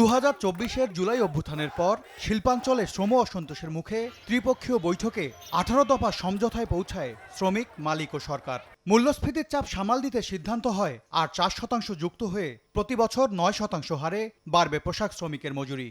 দু হাজার চব্বিশের জুলাই অভ্যুত্থানের পর শিল্পাঞ্চলে শ্রম অসন্তোষের মুখে ত্রিপক্ষীয় বৈঠকে আঠারো দফা সমঝোতায় পৌঁছায় শ্রমিক, মালিক ও সরকার। মূল্যস্ফীতির চাপ সামাল দিতে সিদ্ধান্ত হয় আর চার শতাংশ যুক্ত হয়ে প্রতি বছর নয় শতাংশ হারে বাড়বে পোশাক শ্রমিকের মজুরি।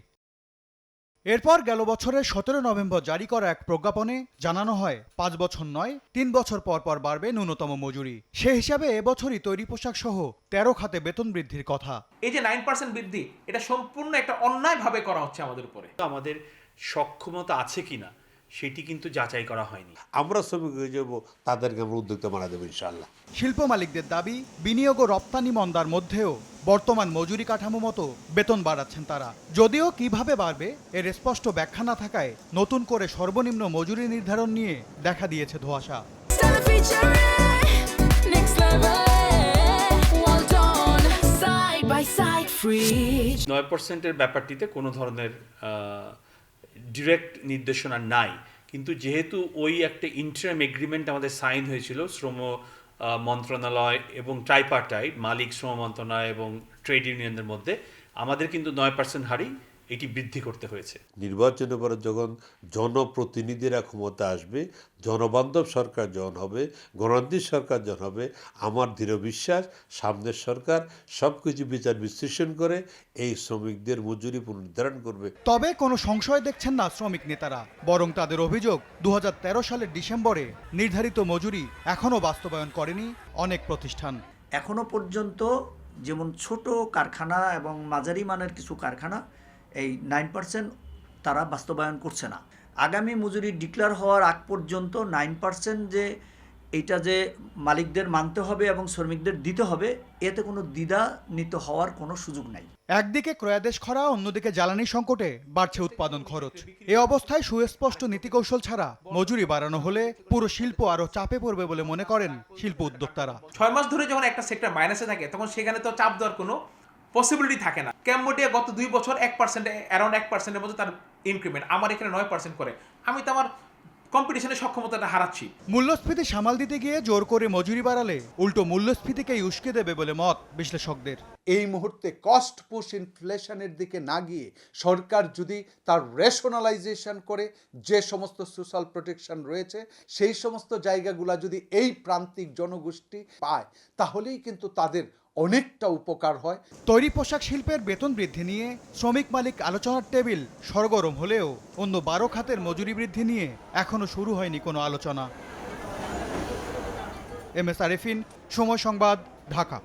এরপর গেল বছরের সতেরো নভেম্বর জারি করা এক প্রজ্ঞাপনে জানানো হয় পাঁচ বছর নয় তিন বছর পর পর বাড়বে ন্যূনতম মজুরি। সে হিসাবে এবছরই তৈরি পোশাক সহ তেরো খাতে বেতন বৃদ্ধির কথা। এই যে নাইন পার্সেন্ট বৃদ্ধি এটা সম্পূর্ণ একটা অন্যায়ভাবে করা হচ্ছে আমাদের উপরে। আমাদের সক্ষমতা আছে কিনা? সেটি কিন্তু যাচাই করা হয়নি। আমরা শ্রমিক হয়ে যাব তাদেরকে আমরা উদ্যোক্তা মারা দেবো ইনশাল্লাহ শিল্প মালিকদের দাবি বিনিয়োগ ও রপ্তানি মন্দার মধ্যেও বর্তমান মজুরি কাঠামো মতো বেতন বাড়াচ্ছেন তারা। যদিও কীভাবে বাড়বে এর স্পষ্ট ব্যাখ্যা না থাকায় নতুন করে সর্বনিম্ন মজুরি নির্ধারণ নিয়ে দেখা দিয়েছে ধোঁয়াশা। Side, free. নয় পার্সেন্টের ব্যাপারটিতে কোনো ধরনের ডিরেক্ট নির্দেশনা নাই। কিন্তু যেহেতু ওই একটা ইন্টারাম এগ্রিমেন্ট আমাদের সাইন হয়েছিল, শ্রম মন্ত্রণালয় এবং ট্রাইপার্টাইট মালিক, শ্রম মন্ত্রণালয় এবং ট্রেড ইউনিয়নের মধ্যে, আমাদের কিন্তু নয় পার্সেন্ট হারই এটি বৃদ্ধি করতে হয়েছে। নির্বাচনের পরে যখন জনপ্রতিনিধিরা ক্ষমতা আসবে জনবান্ধব সরকার যখন হবে গণতান্ত্রিক সরকার যখন হবে আমার দৃঢ় বিশ্বাস সামনের সরকার সব কিছু বিচার বিশ্লেষণ করে এই শ্রমিকদের মজুরি পুনর্নির্ধারণ করবে। তবে কোনো সংশয় দেখছেন না শ্রমিক নেতারা বরং তাদের অভিযোগ দু হাজার তেরো সালের ডিসেম্বরে নির্ধারিত মজুরি এখনও বাস্তবায়ন করেনি অনেক প্রতিষ্ঠান। এখনও পর্যন্ত যেমন ছোট কারখানা এবং মাঝারি মানের কিছু কারখানা এই নাইন পার্সেন্ট তারা বাস্তবায়ন করছে না। আগামী মজুরি ডিক্লেয়ার হওয়ার আগ পর্যন্ত নাইন পার্সেন্ট যে এটা যে মালিকদের মানতে হবে এবং শ্রমিকদের দিতে হবে এতে কোনো দ্বিধান্বিত হওয়ার কোনো সুযোগ নাই। একদিকে ক্রয়াদেশ খরা অন্যদিকে জ্বালানি সংকটে বাড়ছে উৎপাদন খরচ। এ অবস্থায় সুস্পষ্ট নীতিকৌশল ছাড়া মজুরি বাড়ানো হলে পুরো শিল্প আরও চাপে পড়বে বলে মনে করেন শিল্প উদ্যোক্তারা। ছয় মাস ধরে যখন একটা সেক্টর মাইনাসে থাকে তখন সেখানে তো চাপ দেওয়ার কোনো পসিবিলিটি থাকে না। ক্যাম্বোডিয়া গত দুই বছর এক পার্সেন্ট অ্যারাউন্ড এক পার্সেন্টের মধ্যে তার ইনক্রিমেন্ট আমার এখানে নয় পার্সেন্ট করে। আমি তো আমার কম্পিটিশনের সক্ষমতাটা হারাচ্ছি। মূল্যস্ফীতি সামাল দিতে গিয়ে জোর করে মজুরি বাড়ালে উল্টো মূল্যস্ফীতিকেই উস্কে দেবে বলে মত বিশ্লেষকদের। এই মুহূর্তে কস্ট পুশ ইনফ্লেশনের দিকে না গিয়ে সরকার যদি তার রেশনালাইজেশন করে যে সমস্ত সোশ্যাল প্রোটেকশন রয়েছে সেই সমস্ত জায়গাগুলা যদি এই প্রান্তিক জনগোষ্ঠী পায় তাহলেই কিন্তু তাদের অনেকটা উপকার হয়। তৈরি পোশাক শিল্পের বেতন বৃদ্ধি নিয়ে শ্রমিক মালিক আলোচনার টেবিল সরগরম হলেও অন্য বারো খাতের মজুরি বৃদ্ধি নিয়ে এখনও শুরু হয়নি কোনো আলোচনা। এম এস আরেফিন, সময় সংবাদ, ঢাকা।